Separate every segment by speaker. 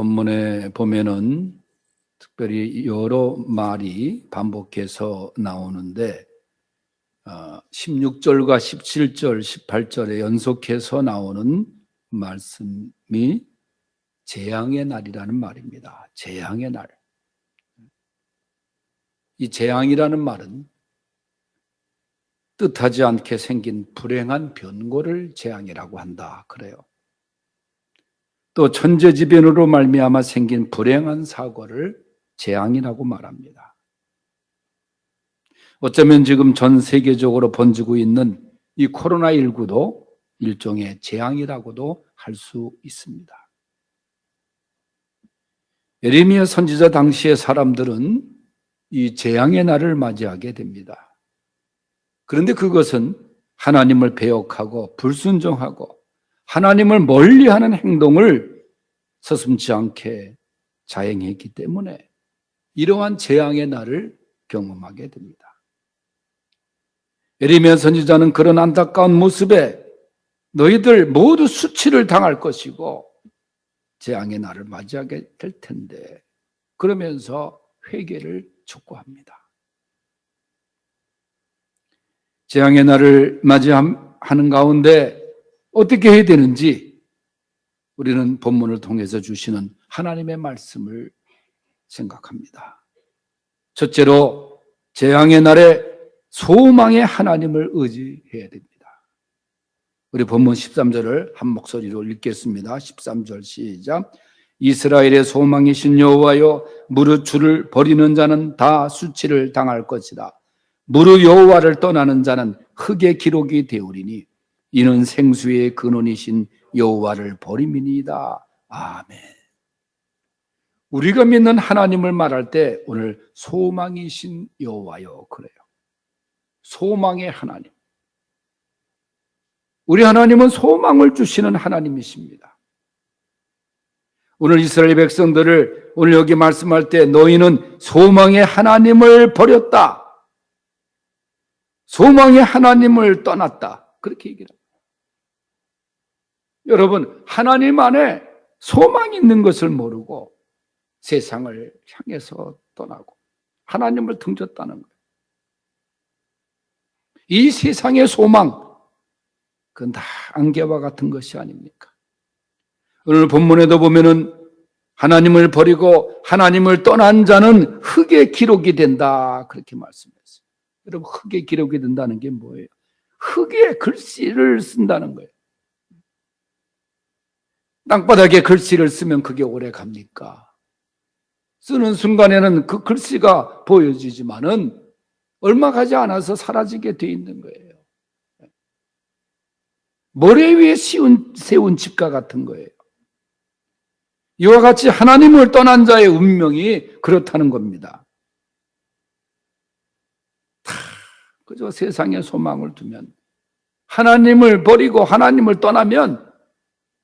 Speaker 1: 본문에 보면은 특별히 여러 말이 반복해서 나오는데 16절과 17절, 18절에 연속해서 나오는 말씀이 재앙의 날이라는 말입니다. 재앙의 날. 이 재앙이라는 말은 뜻하지 않게 생긴 불행한 변고를 재앙이라고 한다. 그래요. 또 천재지변으로 말미암아 생긴 불행한 사고를 재앙이라고 말합니다. 어쩌면 지금 전 세계적으로 번지고 있는 이 코로나19도 일종의 재앙이라고도 할 수 있습니다. 예레미야 선지자 당시의 사람들은 이 재앙의 날을 맞이하게 됩니다. 그런데 그것은 하나님을 배역하고 불순종하고 하나님을 멀리하는 행동을 서슴지 않게 자행했기 때문에 이러한 재앙의 날을 경험하게 됩니다. 에리미야 선지자는 그런 안타까운 모습에 너희들 모두 수치를 당할 것이고 재앙의 날을 맞이하게 될 텐데 그러면서 회개를 촉구합니다. 재앙의 날을 맞이하는 가운데 어떻게 해야 되는지 우리는 본문을 통해서 주시는 하나님의 말씀을 생각합니다. 첫째로 재앙의 날에 소망의 하나님을 의지해야 됩니다. 우리 본문 13절을 한 목소리로 읽겠습니다. 13절 시작. 이스라엘의 소망이신 여호와여 무릇 주를 버리는 자는 다 수치를 당할 것이다. 무릇 여호와를 떠나는 자는 흙의 기록이 되오리니 이는 생수의 근원이신 여호와를 버림이니이다. 아멘. 우리가 믿는 하나님을 말할 때 오늘 소망이신 여호와여 그래요. 소망의 하나님. 우리 하나님은 소망을 주시는 하나님이십니다. 오늘 이스라엘 백성들을 오늘 여기 말씀할 때 너희는 소망의 하나님을 버렸다. 소망의 하나님을 떠났다. 그렇게 얘기를 합니다. 여러분, 하나님 안에 소망이 있는 것을 모르고 세상을 향해서 떠나고 하나님을 등졌다는 거예요. 이 세상의 소망, 그건 다 안개와 같은 것이 아닙니까? 오늘 본문에도 보면은 하나님을 버리고 하나님을 떠난 자는 흙의 기록이 된다. 그렇게 말씀했어요. 여러분, 흙의 기록이 된다는 게 뭐예요? 흙의 글씨를 쓴다는 거예요. 땅바닥에 글씨를 쓰면 그게 오래 갑니까? 쓰는 순간에는 그 글씨가 보여지지만은 얼마 가지 않아서 사라지게 돼 있는 거예요. 모래 위에 씌운, 세운 집과 같은 거예요. 이와 같이 하나님을 떠난 자의 운명이 그렇다는 겁니다. 다 그저 세상에 소망을 두면 하나님을 버리고 하나님을 떠나면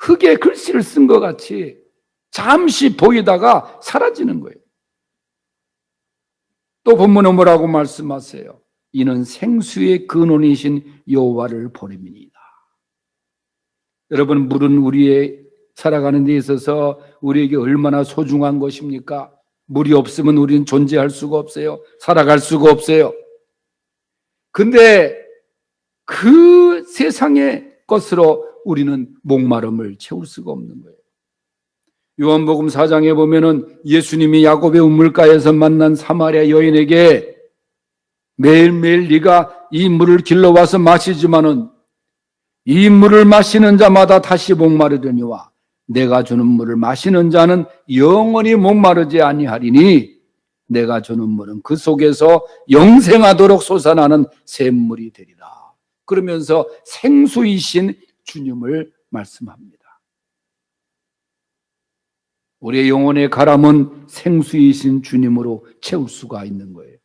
Speaker 1: 흙에 글씨를 쓴 것 같이 잠시 보이다가 사라지는 거예요. 또 본문에 뭐라고 말씀하세요? 이는 생수의 근원이신 여호와를 버림이니이다. 여러분 물은 우리의 살아가는 데 있어서 우리에게 얼마나 소중한 것입니까? 물이 없으면 우리는 존재할 수가 없어요. 살아갈 수가 없어요. 근데 그 세상의 것으로 우리는 목마름을 채울 수가 없는 거예요. 요한복음 4장에 보면은 예수님이 야곱의 우물가에서 만난 사마리아 여인에게 매일매일 네가 이 물을 길러와서 마시지만은 이 물을 마시는 자마다 다시 목마르려니와 내가 주는 물을 마시는 자는 영원히 목마르지 아니하리니 내가 주는 물은 그 속에서 영생하도록 솟아나는 샘물이 되리라. 그러면서 생수이신 주님을 말씀합니다. 우리의 영혼의 가람은 생수이신 주님으로 채울 수가 있는 거예요.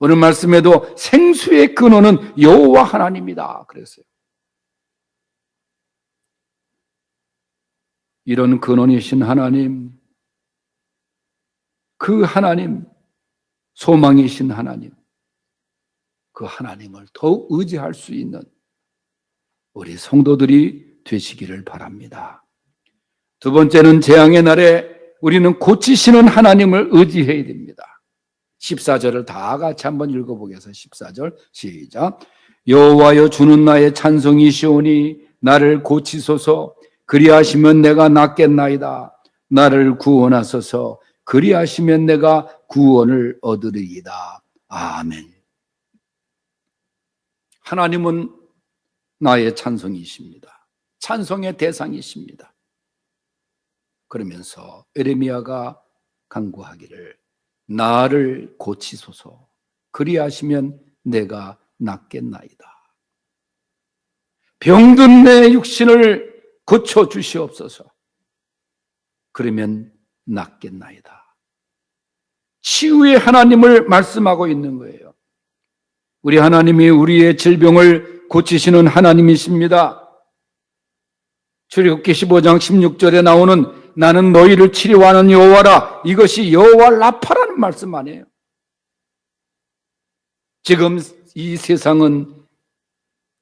Speaker 1: 오늘 말씀에도 생수의 근원은 여호와 하나님이다 그랬어요. 이런 근원이신 하나님, 그 하나님, 소망이신 하나님, 그 하나님을 더욱 의지할 수 있는 우리 성도들이 되시기를 바랍니다. 두 번째는 재앙의 날에 우리는 고치시는 하나님을 의지해야 됩니다. 14절을 다 같이 한번 읽어보겠습니다. 14절 시작. 여호와여 주는 나의 찬송이시오니 나를 고치소서 그리하시면 내가 낫겠나이다. 나를 구원하소서 그리하시면 내가 구원을 얻으리이다. 아멘. 하나님은 나의 찬송이십니다. 찬송의 대상이십니다. 그러면서 에레미야가 간구하기를 나를 고치소서 그리하시면 내가 낫겠나이다. 병든 내 육신을 고쳐 주시옵소서. 그러면 낫겠나이다. 치유의 하나님을 말씀하고 있는 거예요. 우리 하나님이 우리의 질병을 고치시는 하나님이십니다. 출애굽기 15장 16절에 나오는 나는 너희를 치료하는 여호와라 이것이 여호와 라파라는 말씀 아니에요. 지금 이 세상은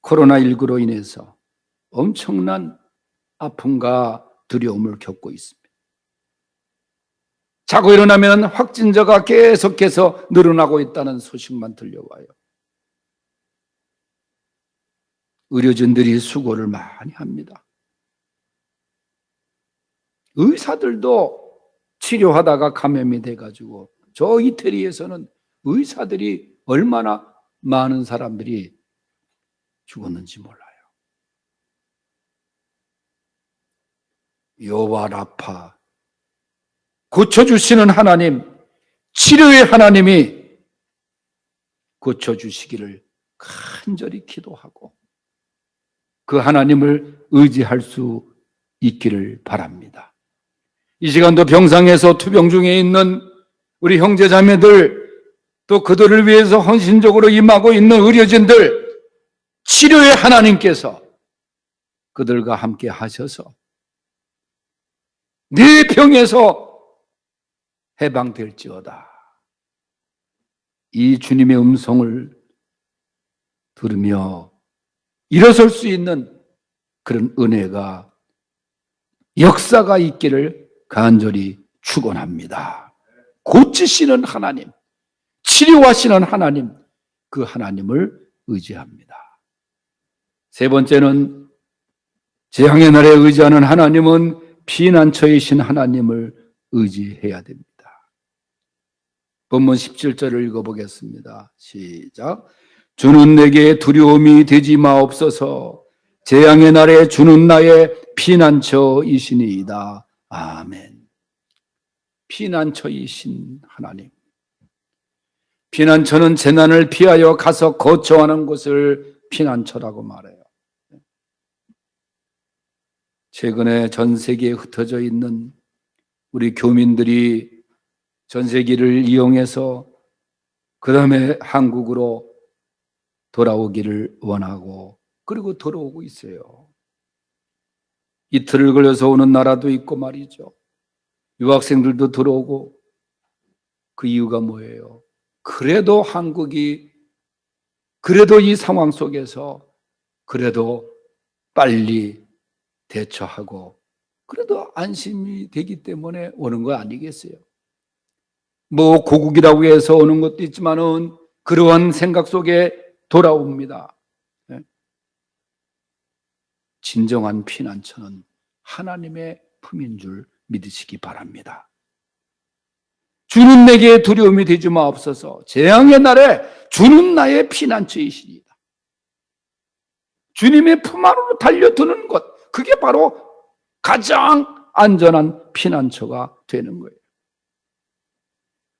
Speaker 1: 코로나19로 인해서 엄청난 아픔과 두려움을 겪고 있습니다. 자고 일어나면 확진자가 계속해서 늘어나고 있다는 소식만 들려와요. 의료진들이 수고를 많이 합니다. 의사들도 치료하다가 감염이 돼가지고 저 이태리에서는 의사들이 얼마나 많은 사람들이 죽었는지 몰라요. 여호와 라파 고쳐주시는 하나님, 치료의 하나님이 고쳐주시기를 간절히 기도하고 그 하나님을 의지할 수 있기를 바랍니다. 이 시간도 병상에서 투병 중에 있는 우리 형제 자매들 또 그들을 위해서 헌신적으로 임하고 있는 의료진들 치료의 하나님께서 그들과 함께 하셔서 네 병에서 해방될지어다. 이 주님의 음성을 들으며 일어설 수 있는 그런 은혜가 역사가 있기를 간절히 축원합니다. 고치시는 하나님, 치료하시는 하나님, 그 하나님을 의지합니다. 세 번째는 재앙의 날에 의지하는 하나님은 피난처이신 하나님을 의지해야 됩니다. 본문 17절을 읽어보겠습니다. 시작. 주는 내게 두려움이 되지 마옵소서. 재앙의 날에 주는 나의 피난처이시니이다. 아멘. 피난처이신 하나님. 피난처는 재난을 피하여 가서 거처하는 곳을 피난처라고 말해요. 최근에 전 세계에 흩어져 있는 우리 교민들이 전세기를 이용해서 그 다음에 한국으로 돌아오기를 원하고 그리고 돌아오고 있어요. 이틀을 걸려서 오는 나라도 있고 말이죠. 유학생들도 들어오고 그 이유가 뭐예요? 그래도 한국이 그래도 이 상황 속에서 그래도 빨리 대처하고 그래도 안심이 되기 때문에 오는 거 아니겠어요? 뭐 고국이라고 해서 오는 것도 있지만은 그러한 생각 속에 돌아옵니다. 네? 진정한 피난처는 하나님의 품인 줄 믿으시기 바랍니다. 주는 내게 두려움이 되지 마옵소서. 재앙의 날에 주는 나의 피난처이시니다. 주님의 품 안으로 달려드는 것, 그게 바로 가장 안전한 피난처가 되는 거예요.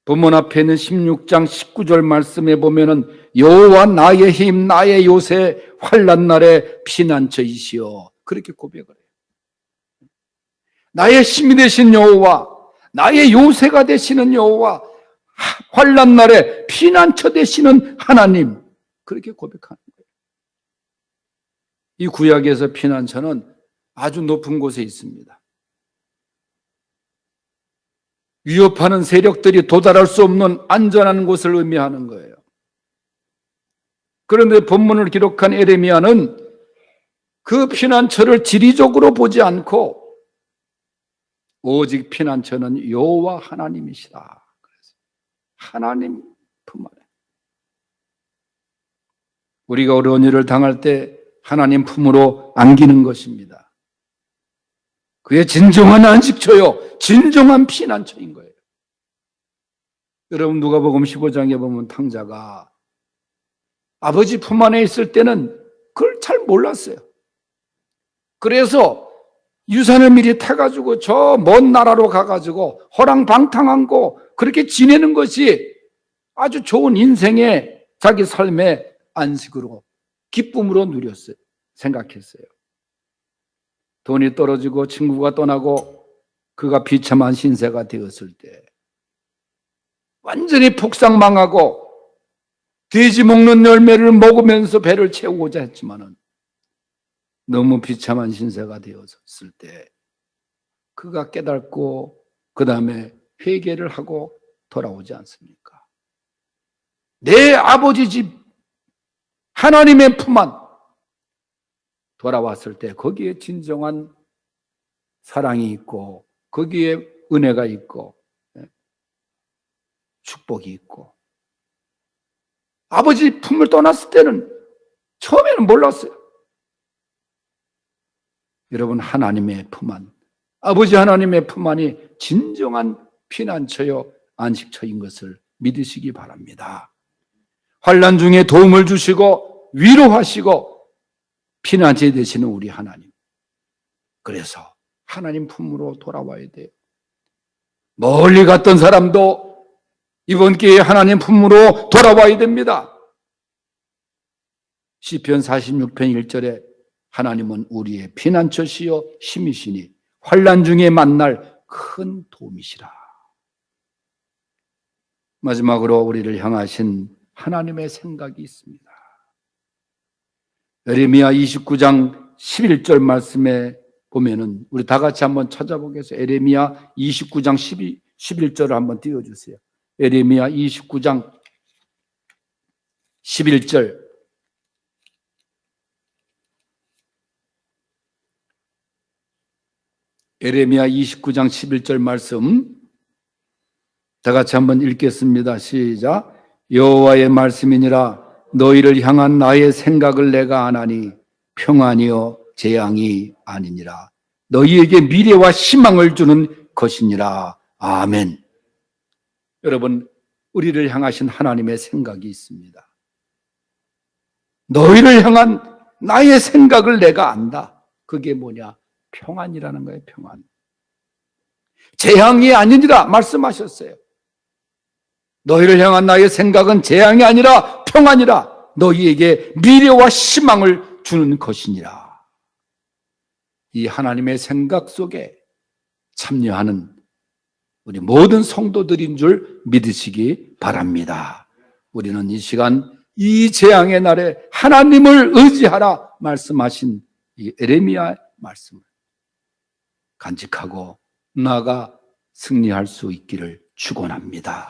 Speaker 1: 본문 앞에 있는 16장 19절 말씀에 보면은 여호와 나의 힘 나의 요새 환난 날에 피난처이시여 그렇게 고백을 해요. 나의 힘이 되신 여호와 나의 요새가 되시는 여호와 환난 날에 피난처 되시는 하나님 그렇게 고백하는 거예요. 이 구약에서 피난처는 아주 높은 곳에 있습니다. 위협하는 세력들이 도달할 수 없는 안전한 곳을 의미하는 거예요. 그런데 본문을 기록한 에레미야는 그 피난처를 지리적으로 보지 않고 오직 피난처는 여호와 하나님이시다. 그래서 하나님 품 안에 우리가 어려운 일을 당할 때 하나님 품으로 안기는 것입니다. 그의 진정한 안식처요, 진정한 피난처인 거예요. 여러분 누가복음 15장에 보면 탕자가 아버지 품 안에 있을 때는 그걸 잘 몰랐어요. 그래서 유산을 미리 타가지고 저 먼 나라로 가가지고 허랑방탕한 거 그렇게 지내는 것이 아주 좋은 인생의 자기 삶의 안식으로 기쁨으로 누렸어요. 생각했어요. 돈이 떨어지고 친구가 떠나고 그가 비참한 신세가 되었을 때 완전히 폭삭망하고 돼지 먹는 열매를 먹으면서 배를 채우고자 했지만은 너무 비참한 신세가 되었을 때 그가 깨닫고 그 다음에 회개를 하고 돌아오지 않습니까? 내 아버지 집 하나님의 품 안 돌아왔을 때 거기에 진정한 사랑이 있고 거기에 은혜가 있고 예, 축복이 있고 아버지 품을 떠났을 때는 처음에는 몰랐어요. 여러분 하나님의 품안 아버지 하나님의 품안이 진정한 피난처요 안식처인 것을 믿으시기 바랍니다. 환란 중에 도움을 주시고 위로하시고 피난처 되시는 우리 하나님. 그래서 하나님 품으로 돌아와야 돼요. 멀리 갔던 사람도 이번 기회에 하나님 품으로 돌아와야 됩니다. 시편 46편 1절에 하나님은 우리의 피난처시요 힘이시니 환란 중에 만날 큰 도움이시라. 마지막으로 우리를 향하신 하나님의 생각이 있습니다. 에레미야 29장 11절 말씀에 보면은 우리 다 같이 한번 찾아보겠습니다. 에레미야 29장 12, 11절을 한번 띄워 주세요. 에레미야 29장 11절 에레미야 29장 11절 말씀 다 같이 한번 읽겠습니다. 시작. 여호와의 말씀이니라 너희를 향한 나의 생각을 내가 아나니 평안이요 재앙이 아니니라. 너희에게 미래와 희망을 주는 것이니라. 아멘. 여러분, 우리를 향하신 하나님의 생각이 있습니다. 너희를 향한 나의 생각을 내가 안다. 그게 뭐냐? 평안이라는 거예요, 평안. 재앙이 아니니라 말씀하셨어요. 너희를 향한 나의 생각은 재앙이 아니라 평안이라 너희에게 미래와 희망을 주는 것이니라. 이 하나님의 생각 속에 참여하는 우리 모든 성도들인 줄 믿으시기 바랍니다. 우리는 이 시간 이 재앙의 날에 하나님을 의지하라 말씀하신 이 에레미야 말씀을 간직하고 나아가 승리할 수 있기를 축원합니다.